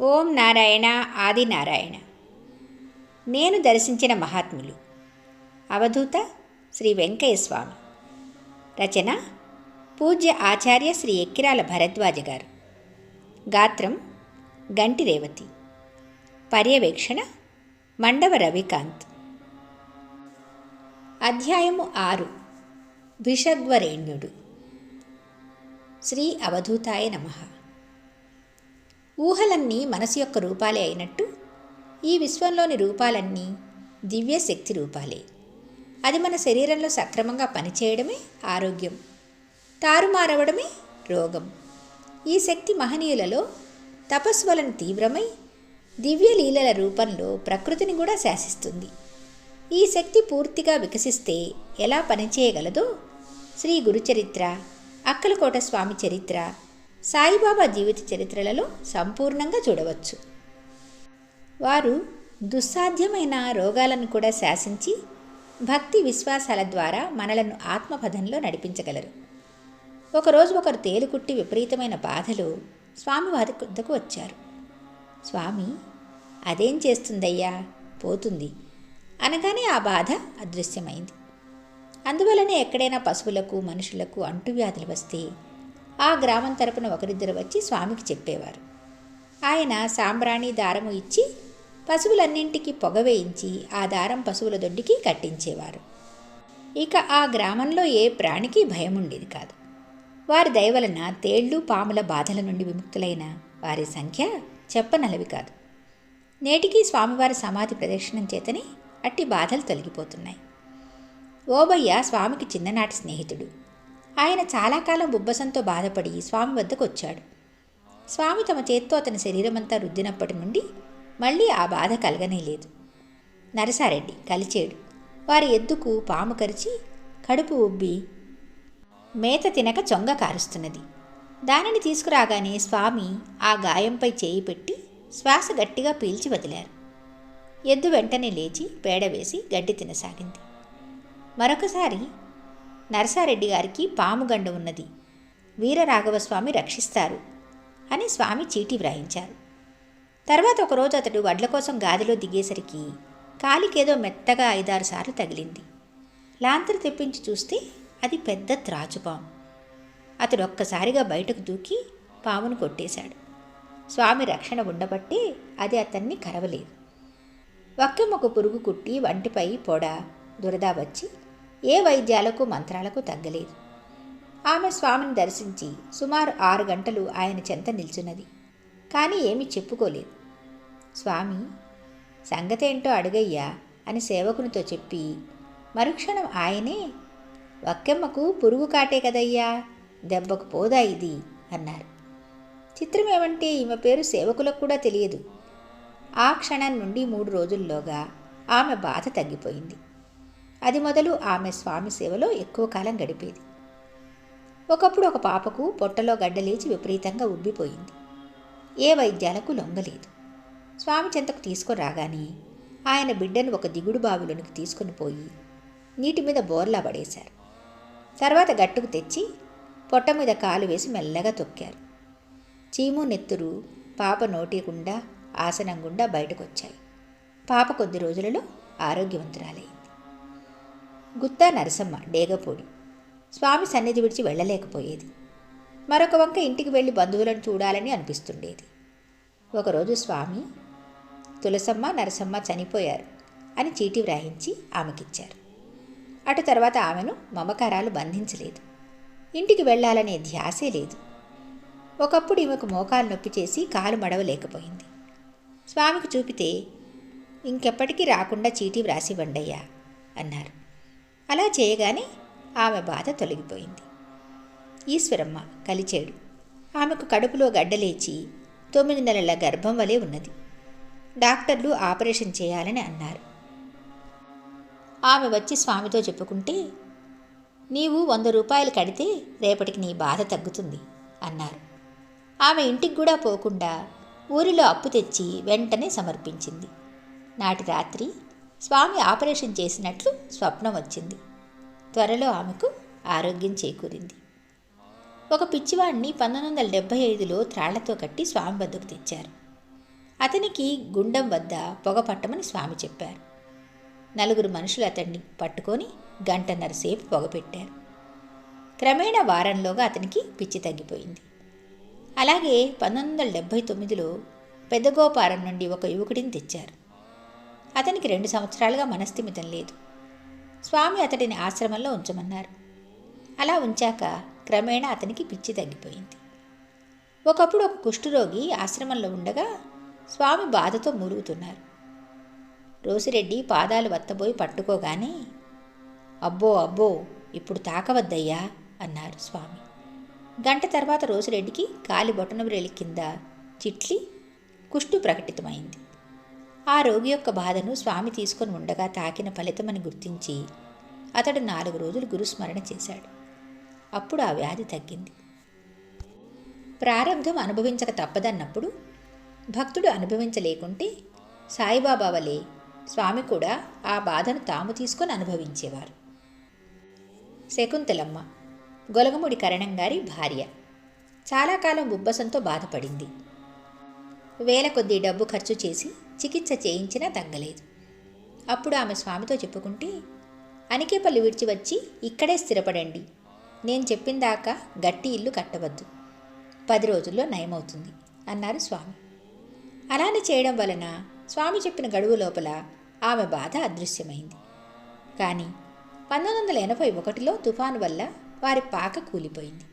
ఓం నారాయణ ఆది నారాయణ. నేను దర్శించిన మహాత్ములు. అవధూత శ్రీ వెంకయ్య స్వామి. రచన పూజ్య ఆచార్య శ్రీ ఎక్కిరాల భరద్వాజ గారు. గాత్రం గంటి రేవతి. పర్యవేక్షణ మండవ రవికాంత్. అధ్యాయము ఆరు. భిషగ్వరేణ్యుడు శ్రీ అవధూతాయ నమః. ఊహలన్నీ మనసు యొక్క రూపాలే అయినట్టు ఈ విశ్వంలోని రూపాలన్నీ దివ్య శక్తి రూపాలే. అది మన శరీరంలో సక్రమంగా పనిచేయడమే ఆరోగ్యం తారుమారవడమే రోగం. ఈ శక్తి మహనీయులలో తపస్సు వలన తీవ్రమై దివ్య లీలల రూపంలో ప్రకృతిని కూడా శాసిస్తుంది. ఈ శక్తి పూర్తిగా వికసిస్తే ఎలా పనిచేయగలదో శ్రీ గురుచరిత్ర అక్కలకోట స్వామి చరిత్ర సాయిబాబా జీవిత చరిత్రలలో సంపూర్ణంగా చూడవచ్చు. వారు దుస్సాధ్యమైన రోగాలను కూడా శాసించి భక్తి విశ్వాసాల ద్వారా మనలను ఆత్మపథంలో నడిపించగలరు. ఒకరోజు ఒకరు తేలుకుట్టి విపరీతమైన బాధలు స్వామి వారి వద్దకు వచ్చారు. స్వామి అదేం చేస్తుందయ్యా? పోతుంది. అనగానే ఆ బాధ అదృశ్యమైంది. అందువలనే ఎక్కడైనా పశువులకు మనుషులకు అంటువ్యాధులు వస్తే ఆ గ్రామం తరపున ఒకరిద్దరు వచ్చి స్వామికి చెప్పేవారు. ఆయన సాంబ్రాణి దారము ఇచ్చి పశువులన్నింటికి పొగ వేయించి ఆ దారం పశువుల దొడ్డికి కట్టించేవారు. ఇక ఆ గ్రామంలో ఏ ప్రాణికి భయం ఉండేది కాదు. వారి దయవలన తేళ్ళు పాముల బాధల నుండి విముక్తులైన వారి సంఖ్య చెప్పనలవి కాదు. నేటికి స్వామివారి సమాధి ప్రదక్షిణం చేతనే అట్టి బాధలు తొలగిపోతున్నాయి. ఓబయ్య స్వామికి చిన్ననాటి స్నేహితుడు. ఆయన చాలా కాలం బుబ్బసంతో బాధపడి స్వామి వద్దకు వచ్చాడు. స్వామి తమ చేత్తో అతని శరీరమంతా రుద్దినప్పటి నుండి మళ్ళీ ఆ బాధ కలగనే లేదు. నరసారెడ్డి కలిచేడు. వారి ఎద్దుకు పాము కరిచి కడుపు ఉబ్బి మేత తినక చొంగ కారుస్తున్నది. దానిని తీసుకురాగానే స్వామి ఆ గాయంపై చేయి పెట్టి శ్వాస గట్టిగా పీల్చి వదిలారు. ఎద్దు వెంటనే లేచి పేడ వేసి గడ్డి తినసాగింది. మరొకసారి నరసారెడ్డి గారికి పాము గండ ఉన్నది. వీరరాఘవస్వామి రక్షిస్తారు అని స్వామి చీటీ వ్రాయించారు. తర్వాత ఒకరోజు అతడు వడ్ల కోసం గాదిలో దిగేసరికి కాలికేదో మెత్తగా ఐదారు సార్లు తగిలింది. లాంతరు తెప్పించి చూస్తే అది పెద్ద త్రాచుపాము. అతడు ఒక్కసారిగా బయటకు దూకి పామును కొట్టేశాడు. స్వామి రక్షణ ఉండబట్టి అది అతన్ని కరవలేదు. వక్కెమ్మకు పురుగు కుట్టి వంటిపై పొడ దురద వచ్చి ఏ వైద్యాలకు మంత్రాలకు తగ్గలేదు. ఆమె స్వామిని దర్శించి సుమారు ఆరు గంటలు ఆయన చెంత నిల్చున్నది. కానీ ఏమీ చెప్పుకోలేదు. స్వామి సంగతేంటో అడుగయ్యా అని సేవకునితో చెప్పి మరుక్షణం ఆయనే వక్కెమ్మకు పురుగు కాటే కదయ్యా దెబ్బకు పోదా ఇది అన్నారు. చిత్రం ఏమంటే ఈమె పేరు సేవకులకు కూడా తెలియదు. ఆ క్షణం నుండి మూడు రోజుల్లోగా ఆమె బాధ తగ్గిపోయింది. అది మొదలు ఆమె స్వామి సేవలో ఎక్కువ కాలం గడిపేది. ఒకప్పుడు ఒక పాపకు పొట్టలో గడ్డలేచి విపరీతంగా ఉబ్బిపోయింది. ఏ వైద్యాలకు లొంగలేదు. స్వామి చెంతకు తీసుకురాగానే ఆయన బిడ్డను ఒక దిగుడు బావిలోనికి తీసుకుని పోయి నీటి మీద బోర్లా పడేశారు. తర్వాత గట్టుకు తెచ్చి పొట్ట మీద కాలు వేసి మెల్లగా తొక్కారు. చీము నెత్తురు పాప నోటి గుండా ఆసనం గుండా బయటకొచ్చాయి. పాప కొద్ది రోజులలో ఆరోగ్యవంతురాలైంది. గుత్తా నరసమ్మ డేగపూడి. స్వామి సన్నిధి విడిచి వెళ్ళలేకపోయేది. మరొక వంక ఇంటికి వెళ్ళి బంధువులను చూడాలని అనిపిస్తుండేది. ఒకరోజు స్వామి తులసమ్మ నరసమ్మ చనిపోయారు అని చీటీ వ్రాయించి ఆమెకిచ్చారు. అటు తర్వాత ఆమెను మమకారాలు బంధించలేదు. ఇంటికి వెళ్ళాలనే ధ్యాసే లేదు. ఒకప్పుడు ఈమెకు మోకాలు నొప్పి చేసి కాలు మడవలేకపోయింది. స్వామికి చూపితే ఇంకెప్పటికీ రాకుండా చీటీ వ్రాసి వండయ్యా అన్నారు. అలా చేయగానే ఆమె బాధ తొలగిపోయింది. ఈశ్వరమ్మ కలిచేడు. ఆమెకు కడుపులో గడ్డలేచి తొమ్మిది నెలల గర్భం వలె ఉన్నది. డాక్టర్లు ఆపరేషన్ చేయాలని అన్నారు. ఆమె వచ్చి స్వామితో చెప్పుకుంటే నీవు వంద రూపాయలు కడితే రేపటికి నీ బాధ తగ్గుతుంది అన్నారు. ఆమె ఇంటికి కూడా పోకుండా ఊరిలో అప్పు తెచ్చి వెంటనే సమర్పించింది. నాటి రాత్రి స్వామి ఆపరేషన్ చేసినట్లు స్వప్నం వచ్చింది. త్వరలో ఆమెకు ఆరోగ్యం చేకూరింది. ఒక పిచ్చివాడిని పంతొమ్మిది వందల డెబ్భై ఐదులో త్రాళ్ళతో కట్టి స్వామి వద్దకు తెచ్చారు. అతనికి గుండం వద్ద పొగ పట్టమని స్వామి చెప్పారు. నలుగురు మనుషులు అతన్ని పట్టుకొని గంటన్నరసేపు పొగపెట్టారు క్రమేణా వారంలోగా అతనికి పిచ్చి తగ్గిపోయింది. అలాగే పంతొమ్మిది వందల డెబ్భై తొమ్మిదిలో పెద్దగోపారం నుండి ఒక యువకుడిని తెచ్చారు. అతనికి రెండు సంవత్సరాలుగా మనస్థిమితం లేదు. స్వామి అతడిని ఆశ్రమంలో ఉంచమన్నారు. అలా ఉంచాక క్రమేణా అతనికి పిచ్చి తగ్గిపోయింది. ఒకప్పుడు ఒక కుష్ఠరోగి ఆశ్రమంలో ఉండగా స్వామి బాధతో మురుగుతున్నారు. రోసిరెడ్డి పాదాలు వత్తబోయి పట్టుకోగానే అబ్బో అబ్బో ఇప్పుడు తాకవద్దయ్యా అన్నారు స్వామి. గంట తర్వాత రోసిరెడ్డికి కాలి బొటనబ్రేలి కింద చిట్లి కుష్టు ప్రకటితమైంది. ఆ రోగి యొక్క బాధను స్వామి తీసుకొని ఉండగా తాకిన ఫలితమని గుర్తించి అతడు నాలుగు రోజులు గురుస్మరణ చేశాడు. అప్పుడు ఆ వ్యాధి తగ్గింది. ప్రారంధం అనుభవించక తప్పదన్నప్పుడు భక్తుడు అనుభవించలేకుంటే సాయిబాబా వలె స్వామి కూడా ఆ బాధను తాము తీసుకొని అనుభవించేవారు. శకుంతలమ్మ గొలగముడి కరణం గారి భార్య. చాలా కాలం ఉబ్బసంతో బాధపడింది. వేల కొద్ది డబ్బు ఖర్చు చేసి చికిత్స చేయించినా తగ్గలేదు. అప్పుడు ఆమె స్వామితో చెప్పుకుంటే అనికేపల్లి విడిచి వచ్చి ఇక్కడే స్థిరపడండి. నేను చెప్పిందాకా గట్టి ఇల్లు కట్టవద్దు. పది రోజుల్లో నయమవుతుంది అన్నారు స్వామి. అలానే చేయడం వలన స్వామి చెప్పిన గడువు లోపల ఆమె బాధ అదృశ్యమైంది. కానీ పంతొమ్మిది వందల ఎనభై ఒకటిలో తుఫాను వల్ల వారి పాక కూలిపోయింది.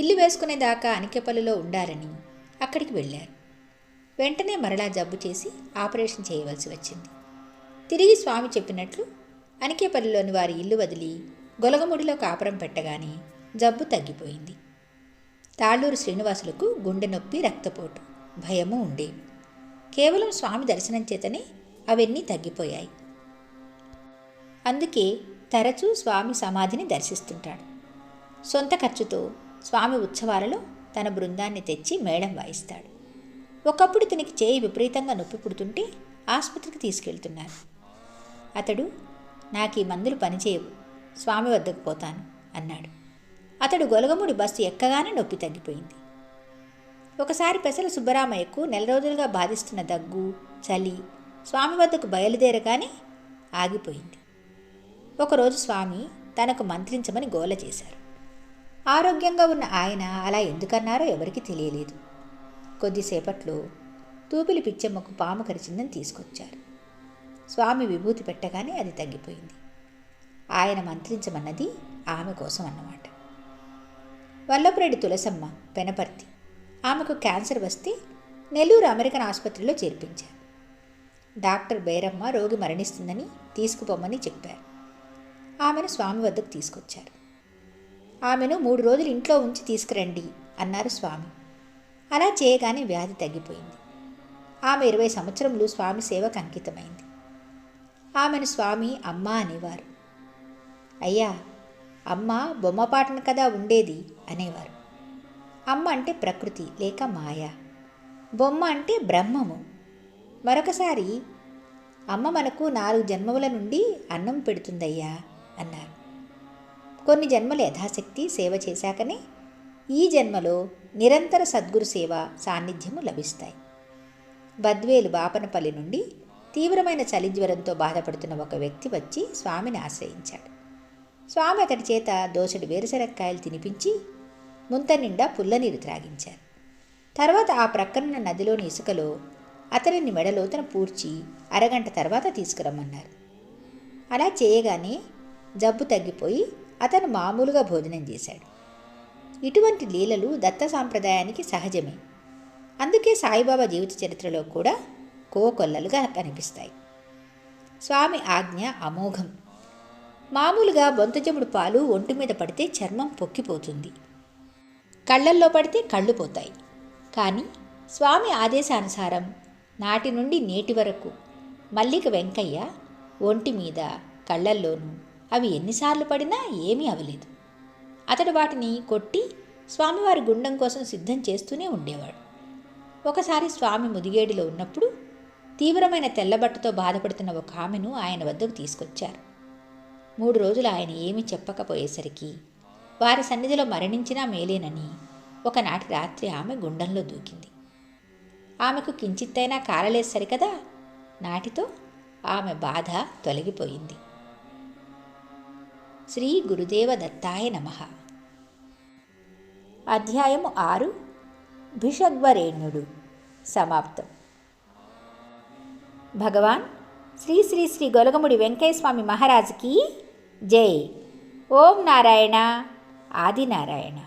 ఇల్లు వేసుకునేదాకా అనికెపల్లిలో ఉండాలని అక్కడికి వెళ్ళారు. వెంటనే మరలా జబ్బు చేసి ఆపరేషన్ చేయవలసి వచ్చింది. తిరిగి స్వామి చెప్పినట్లు అనికేపల్లిలోని వారి ఇల్లు వదిలి గొలగముడిలో కాపురం పెట్టగానే జబ్బు తగ్గిపోయింది. తాళ్ళూరు శ్రీనివాసులకు గుండె నొప్పి రక్తపోటు భయము ఉండేవి కేవలం స్వామి దర్శనం చేతనే అవన్నీ తగ్గిపోయాయి. అందుకే తరచూ స్వామి సమాధిని దర్శిస్తుంటాడు. సొంత ఖర్చుతో స్వామి ఉత్సవాలలో తన బృందాన్ని తెచ్చి మేళం వాయిస్తాడు. ఒకప్పుడు ఇతనికి చేయి విపరీతంగా నొప్పి పుడుతుంటే ఆసుపత్రికి తీసుకెళ్తున్నారు అతడు నాకు ఈ మందులు పనిచేయవు స్వామి వద్దకు పోతాను అన్నాడు. అతడు గొలగముడి బస్సు ఎక్కగానే నొప్పి తగ్గిపోయింది. ఒకసారి పెసల సుబ్బరామయ్యకు నెల రోజులుగా బాధిస్తున్న దగ్గు చలి స్వామి వద్దకు బయలుదేరగానే ఆగిపోయింది. ఒకరోజు స్వామి తనకు మంత్రించమని గోల చేశారు. ఆరోగ్యంగా ఉన్న ఆయన అలా ఎందుకన్నారో ఎవరికీ తెలియలేదు. కొద్దిసేపట్లో తూపిలి పిచ్చెమ్మకు పాము కరిచిందని తీసుకొచ్చారు. స్వామి విభూతి పెట్టగానే అది తగ్గిపోయింది. ఆయన మంత్రించమన్నది ఆమె కోసం అన్నమాట. వల్లపురెడ్డి తులసమ్మ పెనపర్తి ఆమెకు క్యాన్సర్ వస్తే నెల్లూరు అమెరికన్ ఆసుపత్రిలో చేర్పించారు. డాక్టర్ బైరమ్మ రోగి మరణిస్తుందని తీసుకుపోమని చెప్పారు. ఆమెను స్వామి వద్దకు తీసుకొచ్చారు. ఆమెను మూడు రోజులు ఇంట్లో ఉంచి తీసుకురండి అన్నారు స్వామి. అలా చేయగానే వ్యాధి తగ్గిపోయింది. ఆమె ఇరవై సంవత్సరంలో స్వామి సేవకు అంకితమైంది. ఆమెను స్వామి అమ్మ అనేవారు. అయ్యా అమ్మ బొమ్మపాటన కదా ఉండేది అనేవారు. అమ్మ అంటే ప్రకృతి లేక మాయ. బొమ్మ అంటే బ్రహ్మము. మరొకసారి అమ్మ మనకు నాలుగు జన్మముల నుండి అన్నం పెడుతుందయ్యా అన్నారు. కొన్ని జన్మలు యథాశక్తి సేవ చేశాకనే ఈ జన్మలో నిరంతర సద్గురు సేవ సాన్నిధ్యము లభిస్తాయి. బద్వేలు బాపనపల్లి నుండి తీవ్రమైన చలిజ్వరంతో బాధపడుతున్న ఒక వ్యక్తి వచ్చి స్వామిని ఆశ్రయించాడు. స్వామి అతడి చేత దోసడి వేరుశనక్కాయలు తినిపించి ముంత నిండా పుల్లనీరు త్రాగించారు. తర్వాత ఆ ప్రక్కనున్న నదిలోని ఇసుకలో అతనిని మెడలోతన పూడ్చి అరగంట తర్వాత తీసుకురమ్మన్నారు. అలా చేయగానే జబ్బు తగ్గిపోయి అతను మామూలుగా భోజనం చేశాడు. ఇటువంటి లీలలు దత్త సాంప్రదాయానికి సహజమే. అందుకే సాయిబాబా జీవిత చరిత్రలో కూడా కోకొల్లలుగా కనిపిస్తాయి. స్వామి ఆజ్ఞ అమోఘం. మామూలుగా బొంతజముడు పాలు ఒంటి మీద పడితే చర్మం పొక్కిపోతుంది. కళ్ళల్లో పడితే కళ్ళు పోతాయి. కానీ స్వామి ఆదేశానుసారం నాటి నుండి నేటి వరకు మల్లిక వెంకయ్య ఒంటి మీద కళ్ళల్లోనూ అవి ఎన్నిసార్లు పడినా ఏమీ అవలేదు. అతడు వాటిని కొట్టి స్వామివారి గుండం కోసం సిద్ధం చేస్తూనే ఉండేవాడు. ఒకసారి స్వామి ముదిగేడిలో ఉన్నప్పుడు తీవ్రమైన తెల్లబట్టతో బాధపడుతున్న ఒక ఆమెను ఆయన వద్దకు తీసుకొచ్చారు. మూడు రోజులు ఆయన ఏమీ చెప్పకపోయేసరికి వారి సన్నిధిలో మరణించినా మేలేనని ఒకనాటి రాత్రి ఆమె గుండంలో దూకింది. ఆమెకు కించిత్తైనా కారలేదు సరికదా? నాటితో ఆమె బాధ తొలగిపోయింది. శ్రీ గురుదేవ దత్తాయ నమః. అధ్యాయము ఆరు. భిషగ్వరేణ్యుడు సమాప్తం. భగవాన్ శ్రీ శ్రీ శ్రీ గొలగముడి వెంకయ్యస్వామి మహారాజుకి జై. ఓం నారాయణ. ఆదినారాయణ.